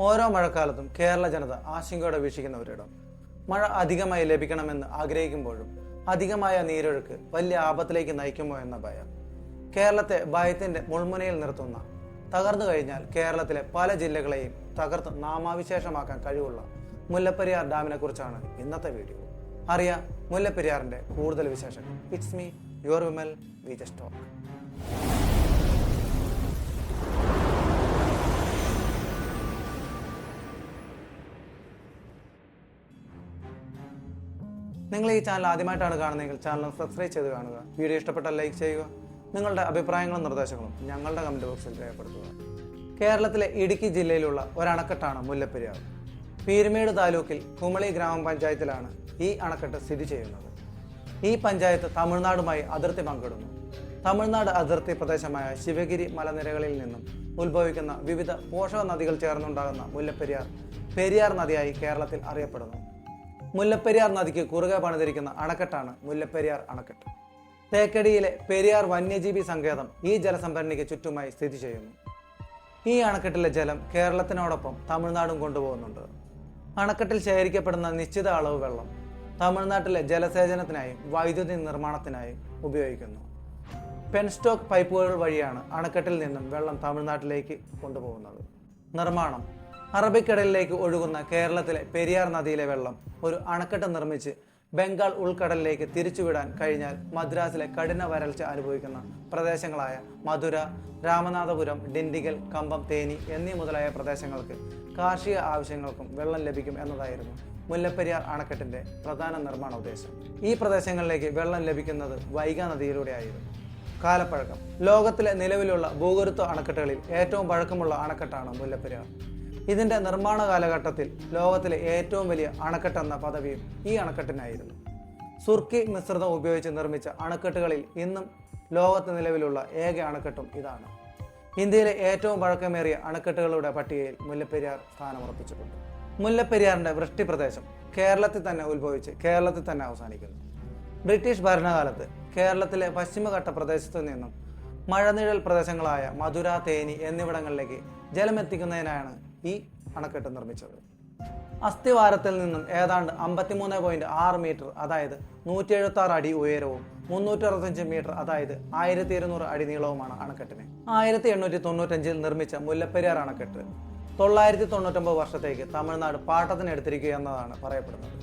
ഓരോ മഴക്കാലത്തും കേരള ജനത ആശങ്കയോടെ വീക്ഷിക്കുന്ന ഒരിടം. മഴ അധികമായി ലഭിക്കണമെന്ന് ആഗ്രഹിക്കുമ്പോഴും അധികമായ നീരൊഴുക്ക് വലിയ ആപത്തിലേക്ക് നയിക്കുമോ എന്ന ഭയം. കേരളത്തെ ഭയത്തിന്റെ മുൾമുനയിൽ നിർത്തുന്ന തകർന്നു കഴിഞ്ഞാൽ കേരളത്തിലെ പല ജില്ലകളെയും തകർത്ത് നാമാവിശേഷമാക്കാൻ കഴിവുള്ള മുല്ലപ്പെരിയാർ ഡാമിനെ കുറിച്ചാണ് ഇന്നത്തെ വീഡിയോ. അറിയാം മുല്ലപ്പെരിയാറിന്റെ കൂടുതൽ വിശേഷങ്ങൾ. It's me your Vimal we just talk നിങ്ങൾ ഈ ചാനൽ ആദ്യമായിട്ടാണ് കാണുന്നതെങ്കിൽ ചാനൽ സബ്സ്ക്രൈബ് ചെയ്ത് കാണുക. വീഡിയോ ഇഷ്ടപ്പെട്ടാൽ ലൈക്ക് ചെയ്യുക. നിങ്ങളുടെ അഭിപ്രായങ്ങളും നിർദ്ദേശങ്ങളും ഞങ്ങളുടെ കമന്റ് ബോക്സിൽ രേഖപ്പെടുത്തുക. കേരളത്തിലെ ഇടുക്കി ജില്ലയിലുള്ള ഒരണക്കെട്ടാണ് മുല്ലപ്പെരിയാർ. പീരുമേട് താലൂക്കിൽ കുമളി ഗ്രാമപഞ്ചായത്തിലാണ് ഈ അണക്കെട്ട് സ്ഥിതി ചെയ്യുന്നത്. ഈ പഞ്ചായത്ത് തമിഴ്നാടുമായി അതിർത്തി പങ്കിടുന്നു. തമിഴ്നാട് അതിർത്തി പ്രദേശമായ ശിവഗിരി മലനിരകളിൽ നിന്നും ഉത്ഭവിക്കുന്ന വിവിധ പോഷക നദികൾ ചേർന്നുണ്ടാകുന്ന മുല്ലപ്പെരിയാർ പെരിയാർ നദിയായി കേരളത്തിൽ അറിയപ്പെടുന്നു. മുല്ലപ്പെരിയാർ നദിക്ക് കുറുകെ പണിതിരിക്കുന്ന അണക്കെട്ടാണ് മുല്ലപ്പെരിയാർ അണക്കെട്ട്. തേക്കടിയിലെ പെരിയാർ വന്യജീവി സങ്കേതം ഈ ജലസംഭരണിക്ക് ചുറ്റുമായി സ്ഥിതി ചെയ്യുന്നു. ഈ അണക്കെട്ടിലെ ജലം കേരളത്തിനോടൊപ്പം തമിഴ്നാടും കൊണ്ടുപോകുന്നുണ്ട്. അണക്കെട്ടിൽ ശേഖരിക്കപ്പെടുന്ന നിശ്ചിത അളവ് വെള്ളം തമിഴ്നാട്ടിലെ ജലസേചനത്തിനായും വൈദ്യുതി നിർമ്മാണത്തിനായും ഉപയോഗിക്കുന്നു. പെൻസ്റ്റോക്ക് പൈപ്പുകൾ വഴിയാണ് അണക്കെട്ടിൽ നിന്നും വെള്ളം തമിഴ്നാട്ടിലേക്ക് കൊണ്ടുപോകുന്നത്. നിർമ്മാണം അറബിക്കടലിലേക്ക് ഒഴുകുന്ന കേരളത്തിലെ പെരിയാർ നദിയിലെ വെള്ളം ഒരു അണക്കെട്ട് നിർമ്മിച്ച് ബംഗാൾ ഉൾക്കടലിലേക്ക് തിരിച്ചുവിടാൻ കഴിഞ്ഞാൽ മദ്രാസിലെ കഠിന വരൾച്ച അനുഭവിക്കുന്ന പ്രദേശങ്ങളായ മധുര രാമനാഥപുരം ഡിണ്ടിഗൽ കമ്പം തേനി എന്നീ മുതലായ പ്രദേശങ്ങൾക്ക് കാർഷിക ആവശ്യങ്ങൾക്കും വെള്ളം ലഭിക്കും എന്നതായിരുന്നു മുല്ലപ്പെരിയാർ അണക്കെട്ടിന്റെ പ്രധാന നിർമ്മാണ ഉദ്ദേശം. ഈ പ്രദേശങ്ങളിലേക്ക് വെള്ളം ലഭിക്കുന്നത് വൈഗ നദിയിലൂടെയായിരുന്നു കാലപ്പഴക്കം. ലോകത്തിലെ നിലവിലുള്ള ഭൂഗുരുത്വ അണക്കെട്ടുകളിൽ ഏറ്റവും പഴക്കമുള്ള അണക്കെട്ടാണ് മുല്ലപ്പെരിയാർ. ഇതിന്റെ നിർമ്മാണ കാലഘട്ടത്തിൽ ലോകത്തിലെ ഏറ്റവും വലിയ അണക്കെട്ടെന്ന പദവിയും ഈ അണക്കെട്ടിനായിരുന്നു. സുർക്കി മിശ്രിതം ഉപയോഗിച്ച് നിർമ്മിച്ച അണക്കെട്ടുകളിൽ ഇന്നും ലോകത്ത് നിലവിലുള്ള ഏക അണക്കെട്ടും ഇതാണ്. ഇന്ത്യയിലെ ഏറ്റവും പഴക്കമേറിയ അണക്കെട്ടുകളുടെ പട്ടികയിൽ മുല്ലപ്പെരിയാർ സ്ഥാനമുറപ്പിച്ചിട്ടുണ്ട്. മുല്ലപ്പെരിയാറിന്റെ വൃഷ്ടിപ്രദേശം കേരളത്തിൽ തന്നെ ഉത്ഭവിച്ച് കേരളത്തിൽ തന്നെ അവസാനിക്കുന്നു. ബ്രിട്ടീഷ് ഭരണകാലത്ത് കേരളത്തിലെ പശ്ചിമഘട്ട പ്രദേശത്തു നിന്നും മഴനിഴൽ പ്രദേശങ്ങളായ മധുര തേനി എന്നിവിടങ്ങളിലേക്ക് ജലമെത്തിക്കുന്നതിനാണ് ഈ അണക്കെട്ട് നിർമ്മിച്ചത്. അസ്ഥിവാരത്തിൽ നിന്നും ഏതാണ്ട് അമ്പത്തിമൂന്ന് പോയിന്റ് ആറ് മീറ്റർ അതായത് നൂറ്റി എഴുപത്തി ആറ് അടി ഉയരവും മുന്നൂറ്റി അറുപത്തഞ്ച് മീറ്റർ അതായത് ആയിരത്തി ഇരുന്നൂറ് അടി നീളവുമാണ് അണക്കെട്ടിന്. ആയിരത്തി എണ്ണൂറ്റി തൊണ്ണൂറ്റഞ്ചിൽ നിർമ്മിച്ച മുല്ലപ്പെരിയാർ അണക്കെട്ട് തൊള്ളായിരത്തി തൊണ്ണൂറ്റൊമ്പത് വർഷത്തേക്ക് തമിഴ്നാട് പാട്ടത്തിന് എടുത്തിരിക്കുക എന്നതാണ് പറയപ്പെടുന്നത്.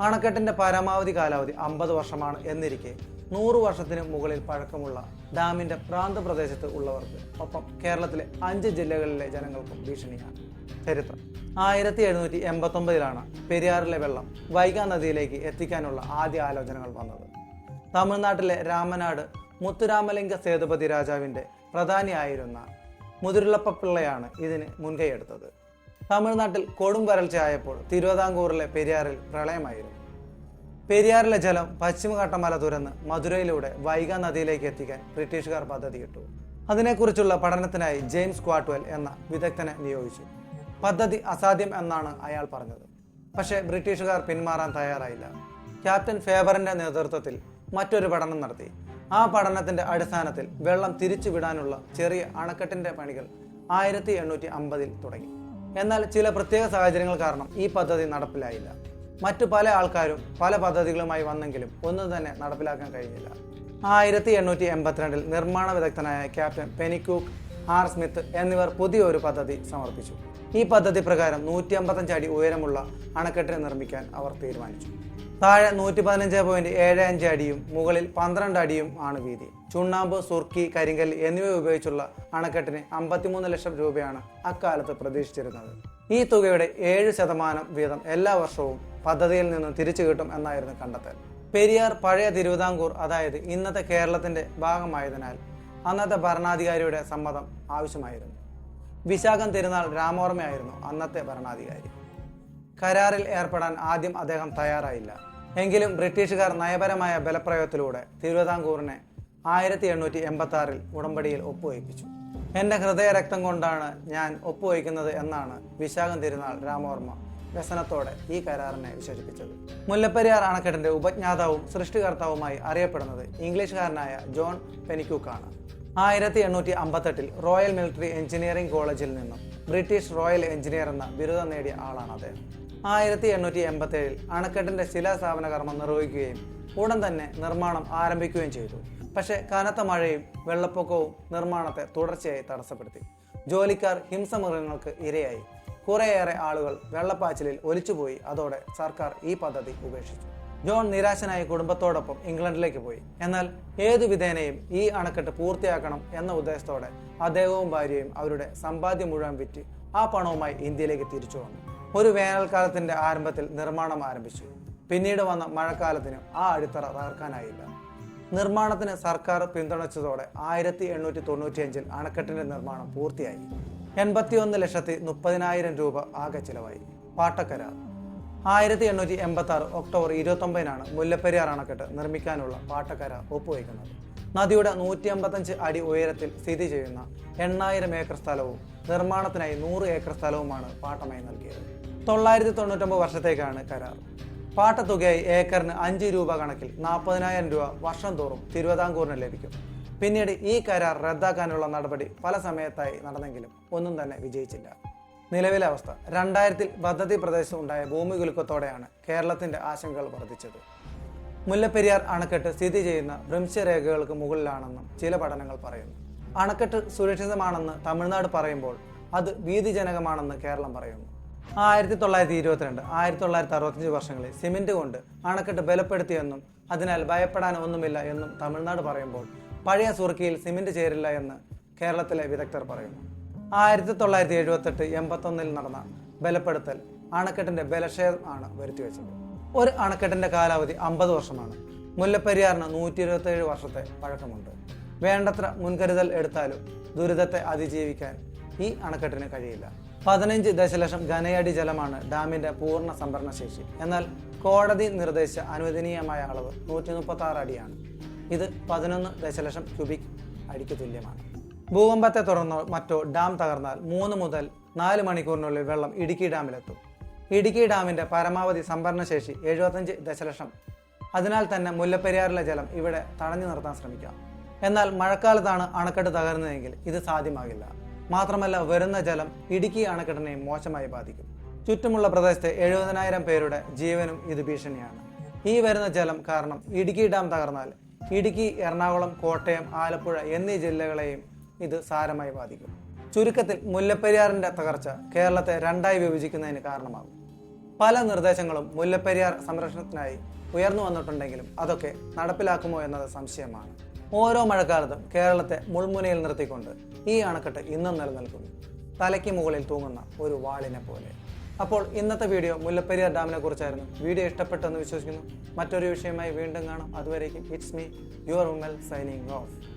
അണക്കെട്ടിന്റെ പരമാവധി കാലാവധി അമ്പത് വർഷമാണ് എന്നിരിക്കെ. നൂറു വർഷത്തിന് മുകളിൽ പഴക്കമുള്ള ഡാമിന്റെ പ്രാന്ത പ്രദേശത്ത് ഉള്ളവർക്ക് ഒപ്പം കേരളത്തിലെ അഞ്ച് ജില്ലകളിലെ ജനങ്ങൾക്കും ഭീഷണിയാണ്. ചരിത്രം. ആയിരത്തി എഴുന്നൂറ്റി എൺപത്തൊമ്പതിലാണ് പെരിയാറിലെ വെള്ളം വൈഗാ നദിയിലേക്ക് എത്തിക്കാനുള്ള ആദ്യ ആലോചനകൾ വന്നത്. തമിഴ്നാട്ടിലെ രാമനാട് മുത്തുരാമലിംഗ സേതുപതി രാജാവിന്റെ പ്രധാനിയായിരുന്ന മുതിരുളപ്പപ്പിള്ളയാണ് ഇതിന് മുൻകൈയെടുത്തത് തമിഴ്നാട്ടിൽ കൊടും വരൾച്ചയായപ്പോൾ തിരുവിതാംകൂറിലെ പെരിയാറിൽ പ്രളയമായിരുന്നു. പെരിയാറിലെ ജലം പശ്ചിമഘട്ടമല തുരന്ന് മധുരയിലൂടെ വൈഗ നദിയിലേക്ക് എത്തിക്കാൻ ബ്രിട്ടീഷുകാർ പദ്ധതിയിട്ടു. അതിനെക്കുറിച്ചുള്ള പഠനത്തിനായി ജെയിംസ് ക്വാട്ട്വെൽ എന്ന വിദഗ്ധനെ നിയോഗിച്ചു. പദ്ധതി അസാധ്യം എന്നാണ് അയാൾ പറഞ്ഞത്. പക്ഷേ ബ്രിട്ടീഷുകാർ പിന്മാറാൻ തയ്യാറായില്ല. ക്യാപ്റ്റൻ ഫേബറിന്റെ നേതൃത്വത്തിൽ മറ്റൊരു പഠനം നടത്തി. ആ പഠനത്തിന്റെ അടിസ്ഥാനത്തിൽ വെള്ളം തിരിച്ചുവിടാനുള്ള ചെറിയ അണക്കെട്ടിന്റെ പണികൾ ആയിരത്തി എണ്ണൂറ്റി അമ്പതിൽ തുടങ്ങി. എന്നാൽ ചില പ്രത്യേക സാഹചര്യങ്ങൾ കാരണം ഈ പദ്ധതി നടപ്പിലായില്ല. മറ്റു പല ആൾക്കാരും പല പദ്ധതികളുമായി വന്നെങ്കിലും ഒന്നും തന്നെ നടപ്പിലാക്കാൻ കഴിഞ്ഞില്ല. ആയിരത്തി എണ്ണൂറ്റി എൺപത്തിരണ്ടിൽ നിർമ്മാണ വിദഗ്ധനായ ക്യാപ്റ്റൻ പെനിക്കൂക്ക് ആർ സ്മിത്ത് എന്നിവർ പുതിയൊരു പദ്ധതി സമർപ്പിച്ചു. ഈ പദ്ധതി പ്രകാരം നൂറ്റി അമ്പത്തഞ്ച് അടി ഉയരമുള്ള അണക്കെട്ടിനെ നിർമ്മിക്കാൻ അവർ തീരുമാനിച്ചു. താഴെ നൂറ്റി പതിനഞ്ച് പോയിന്റ് ഏഴ് അഞ്ച് അടിയും മുകളിൽ പന്ത്രണ്ട് അടിയും ആണ് വീതി. ചുണ്ണാമ്പ് സുർക്കി കരിങ്കല്ല് എന്നിവ ഉപയോഗിച്ചുള്ള അണക്കെട്ടിന് അമ്പത്തിമൂന്ന് ലക്ഷം രൂപയാണ് അക്കാലത്ത് പ്രതീക്ഷിച്ചിരുന്നത്. ഈ തുകയുടെ ഏഴ് ശതമാനം വീതം എല്ലാ വർഷവും പദ്ധതിയിൽ നിന്നും തിരിച്ചു കിട്ടും എന്നായിരുന്നു കണ്ടെത്തൽ. പെരിയാർ പഴയ തിരുവിതാംകൂർ അതായത് ഇന്നത്തെ കേരളത്തിന്റെ ഭാഗമായതിനാൽ അന്നത്തെ ഭരണാധികാരിയുടെ സമ്മതം ആവശ്യമായിരുന്നു. വിശാഖം തിരുനാൾ രാമോർമ്മയായിരുന്നു അന്നത്തെ ഭരണാധികാരി. കരാറിൽ ഏർപ്പെടാൻ ആദ്യം അദ്ദേഹം തയ്യാറായില്ല. എങ്കിലും ബ്രിട്ടീഷുകാർ നയപരമായ ബലപ്രയോഗത്തിലൂടെ തിരുവിതാംകൂറിനെ ആയിരത്തി എണ്ണൂറ്റി എൺപത്തി ആറിൽ ഉടമ്പടിയിൽ ഒപ്പുവയ്പ്പിച്ചു. എന്റെ ഹൃദയരക്തം കൊണ്ടാണ് ഞാൻ ഒപ്പുവയ്ക്കുന്നത് എന്നാണ് വിശാഖം തിരുനാൾ രാമവർമ്മ വ്യസനത്തോടെ ഈ കരാറിനെ വിശേഷിപ്പിച്ചത്. മുല്ലപ്പെരിയാർ അണക്കെട്ടിന്റെ ഉപജ്ഞാതാവും സൃഷ്ടികർത്താവുമായി അറിയപ്പെടുന്നത് ഇംഗ്ലീഷുകാരനായ ജോൺ പെനിക്യൂക്കാണ് ആയിരത്തി എണ്ണൂറ്റി അമ്പത്തെട്ടിൽ റോയൽ മിലിറ്ററി എഞ്ചിനീയറിംഗ് കോളേജിൽ നിന്നും ബ്രിട്ടീഷ് റോയൽ എഞ്ചിനീയർ എന്ന ബിരുദം നേടിയ ആളാണ് അദ്ദേഹം. ആയിരത്തി എണ്ണൂറ്റി എൺപത്തി ഏഴിൽ അണക്കെട്ടിന്റെ ശിലാസ്ഥാപന കർമ്മം നിർവഹിക്കുകയും ഉടൻ തന്നെ നിർമ്മാണം ആരംഭിക്കുകയും ചെയ്തു. പക്ഷേ കനത്ത മഴയും വെള്ളപ്പൊക്കവും നിർമ്മാണത്തെ തുടർച്ചയായി തടസ്സപ്പെടുത്തി. ജോലിക്കാർ ഹിംസമൃഗങ്ങൾക്ക് ഇരയായി. കുറേയേറെ ആളുകൾ വെള്ളപ്പാച്ചിലിൽ ഒലിച്ചുപോയി. അതോടെ സർക്കാർ ഈ പദ്ധതി ഉപേക്ഷിച്ചു. ജോൺ നിരാശനായ കുടുംബത്തോടൊപ്പം ഇംഗ്ലണ്ടിലേക്ക് പോയി. എന്നാൽ ഏതു വിധേനയും ഈ അണക്കെട്ട് പൂർത്തിയാക്കണം എന്ന ഉദ്ദേശത്തോടെ അദ്ദേഹവും ഭാര്യയും അവരുടെ സമ്പാദ്യം മുഴുവൻ വിറ്റ് ആ പണവുമായി ഇന്ത്യയിലേക്ക് തിരിച്ചു വന്നു. ഒരു വേനൽക്കാലത്തിന്റെ ആരംഭത്തിൽ നിർമ്മാണം ആരംഭിച്ചു. പിന്നീട് വന്ന മഴക്കാലത്തിന് ആ അടിത്തറ തകർക്കാനായില്ല. നിർമ്മാണത്തിന് സർക്കാർ പിന്തുണച്ചതോടെ ആയിരത്തി എണ്ണൂറ്റി തൊണ്ണൂറ്റിയഞ്ചിൽ അണക്കെട്ടിന്റെ നിർമ്മാണം പൂർത്തിയായി. എൺപത്തിയൊന്ന് ലക്ഷത്തി മുപ്പതിനായിരം രൂപ ആകെ ചിലവായി. പാട്ടക്കരാർ. ആയിരത്തി എണ്ണൂറ്റി എൺപത്തി ആറ് ഒക്ടോബർ ഇരുപത്തൊമ്പതിനാണ് മുല്ലപ്പെരിയാർ അണക്കെട്ട് നിർമ്മിക്കാനുള്ള പാട്ടക്കരാർ ഒപ്പുവയ്ക്കുന്നത്. നദിയുടെ നൂറ്റി അമ്പത്തഞ്ച് അടി ഉയരത്തിൽ സ്ഥിതി ചെയ്യുന്ന എണ്ണായിരം ഏക്കർ സ്ഥലവും നിർമ്മാണത്തിനായി നൂറ് ഏക്കർ സ്ഥലവുമാണ് പാട്ടമായി നൽകിയത്. തൊള്ളായിരത്തി തൊണ്ണൂറ്റൊമ്പത് വർഷത്തേക്കാണ് കരാർ. പാട്ടത്തുകയായി ഏക്കറിന് അഞ്ച് രൂപ കണക്കിൽ നാൽപ്പതിനായിരം രൂപ വർഷം തോറും തിരുവിതാംകൂറിന് ലഭിക്കും. പിന്നീട് ഈ കരാർ റദ്ദാക്കാനുള്ള നടപടി പല സമയത്തായി നടന്നെങ്കിലും ഒന്നും തന്നെ വിജയിച്ചില്ല. നിലവിലെ അവസ്ഥ രണ്ടായിരത്തിൽ പദ്ധതി പ്രദേശത്ത് ഉണ്ടായ ഭൂമി കുലുക്കത്തോടെയാണ് കേരളത്തിന്റെ ആശങ്കകൾ വർദ്ധിച്ചത്. മുല്ലപ്പെരിയാർ അണക്കെട്ട് സ്ഥിതി ചെയ്യുന്ന ഭ്രംശരേഖകൾക്ക് മുകളിലാണെന്നും ചില പഠനങ്ങൾ പറയുന്നു. അണക്കെട്ട് സുരക്ഷിതമാണെന്ന് തമിഴ്നാട് പറയുമ്പോൾ അത് ഭീതിജനകമാണെന്ന് കേരളം പറയുന്നു. ആയിരത്തി തൊള്ളായിരത്തി ഇരുപത്തിരണ്ട് ആയിരത്തി തൊള്ളായിരത്തി അറുപത്തഞ്ച് വർഷങ്ങളിൽ സിമെന്റ് കൊണ്ട് അണക്കെട്ട് ബലപ്പെടുത്തിയെന്നും അതിനാൽ ഭയപ്പെടാൻ ഒന്നുമില്ല എന്നും തമിഴ്നാട് പറയുമ്പോൾ പഴയ സുർക്കിയിൽ സിമെന്റ് ചേരില്ല എന്ന് കേരളത്തിലെ വിദഗ്ധർ പറയുന്നു. ആയിരത്തി തൊള്ളായിരത്തി എഴുപത്തെട്ട് എൺപത്തൊന്നിൽ നടന്ന ബലപ്പെടുത്തൽ അണക്കെട്ടിന്റെ ബലക്ഷയം ആണ് വരുത്തിവെച്ചത്. ഒരു അണക്കെട്ടിന്റെ കാലാവധി അമ്പത് വർഷമാണ്. മുല്ലപ്പെരിയാറിന് നൂറ്റി ഇരുപത്തേഴ് വർഷത്തെ പഴക്കമുണ്ട്. വേണ്ടത്ര മുൻകരുതൽ എടുത്താലും ദുരിതത്തെ അതിജീവിക്കാൻ ഈ അണക്കെട്ടിന് കഴിയില്ല. പതിനഞ്ച് ദശലക്ഷം ഘനയടി ജലമാണ് ഡാമിന്റെ പൂർണ സംഭരണ ശേഷി എന്നാൽ കോടതി നിർദ്ദേശിച്ച അനുവദനീയമായ അളവ് നൂറ്റി മുപ്പത്തി ആറ് അടിയാണ്. ഇത് പതിനൊന്ന് ദശലക്ഷം ക്യൂബിക് അടിക്ക് തുല്യമാണ്. ഭൂകമ്പത്തെ തുടർന്നോ മറ്റോ ഡാം തകർന്നാൽ മൂന്ന് മുതൽ നാല് മണിക്കൂറിനുള്ളിൽ വെള്ളം ഇടുക്കി ഡാമിലെത്തും. ഇടുക്കി ഡാമിന്റെ പരമാവധി സംഭരണ ശേഷി എഴുപത്തഞ്ച് ദശലക്ഷം. അതിനാൽ തന്നെ മുല്ലപ്പെരിയാറിലെ ജലം ഇവിടെ തടഞ്ഞു നിർത്താൻ ശ്രമിക്കാം. എന്നാൽ മഴക്കാലത്താണ് അണക്കെട്ട് തകർന്നതെങ്കിൽ ഇത് സാധ്യമാകില്ല. മാത്രമല്ല വരുന്ന ജലം ഇടുക്കി അണക്കെട്ടിനെ മോശമായി ബാധിക്കും. ചുറ്റുമുള്ള പ്രദേശത്തെ എഴുപതിനായിരം പേരുടെ ജീവനും ഇത് ഭീഷണിയാണ്. ഈ വരുന്ന ജലം കാരണം ഇടുക്കി ഡാം തകർന്നാൽ ഇടുക്കി എറണാകുളം കോട്ടയം ആലപ്പുഴ എന്നീ ജില്ലകളെയും ഇത് സാരമായി ബാധിക്കും. ചുരുക്കത്തിൽ മുല്ലപ്പെരിയാറിന്റെ തകർച്ച കേരളത്തെ രണ്ടായി വിഭജിക്കുന്നതിന് കാരണമാകും. പല നിർദ്ദേശങ്ങളും മുല്ലപ്പെരിയാർ സംരക്ഷണത്തിനായി ഉയർന്നു വന്നിട്ടുണ്ടെങ്കിലും അതൊക്കെ നടപ്പിലാക്കുമോ എന്നത് സംശയമാണ്. ഓരോ മഴക്കാലത്തും കേരളത്തെ മുൾമുനയിൽ നിർത്തിക്കൊണ്ട് ഈ അണക്കെട്ട് ഇന്നും നിലനിൽക്കുന്നു. തലയ്ക്ക് മുകളിൽ തൂങ്ങുന്ന ഒരു വാളിനെ പോലെ. അപ്പോൾ ഇന്നത്തെ വീഡിയോ മുല്ലപ്പെരിയാർ ഡാമിനെ കുറിച്ചായിരുന്നു. വീഡിയോ ഇഷ്ടപ്പെട്ടെന്ന് വിശ്വസിക്കുന്നു. മറ്റൊരു വിഷയമായി വീണ്ടും കാണാം. അതുവരേക്കും it's me your Ummal signing off